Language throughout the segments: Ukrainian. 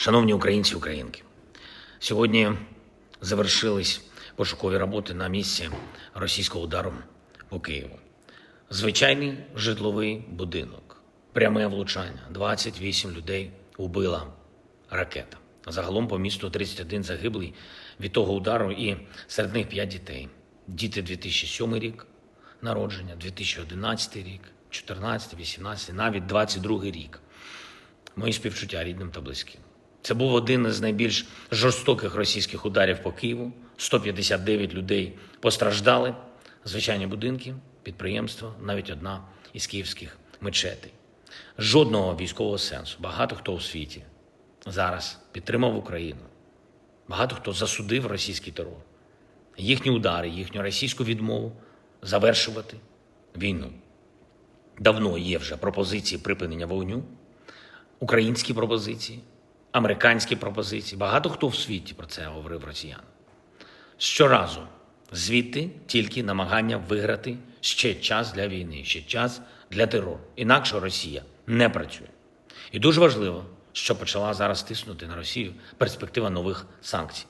Шановні українці українки, сьогодні завершились пошукові роботи на місці російського удару по Києву. Звичайний житловий будинок, пряме влучання, 28 людей убила ракета. Загалом по місту 31 загиблий від того удару, і серед них 5 дітей. Діти 2007 рік народження, 2011 рік, 14, 18, навіть 22 рік. Мої співчуття рідним та близьким. Це був один із найбільш жорстоких російських ударів по Києву. 159 людей постраждали, звичайні будинки, підприємства, навіть одна із київських мечетей. Жодного військового сенсу. Багато хто у світі зараз підтримав Україну. Багато хто засудив російський терор, їхні удари, їхню російську відмову завершувати війну. Давно є вже пропозиції припинення вогню, українські пропозиції, американські пропозиції. Багато хто в світі про це говорив росіянам. Щоразу звідти тільки намагання виграти ще час для війни, ще час для терору. Інакше Росія не працює. І дуже важливо, що почала зараз тиснути на Росію перспектива нових санкцій.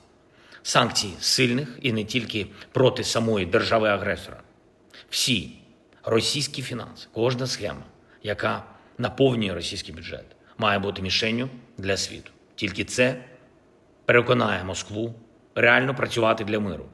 Санкцій сильних і не тільки проти самої держави-агресора. Всі російські фінанси, кожна схема, яка наповнює російський бюджет, має бути мішенню для світу. Тільки це переконає Москву реально працювати для миру.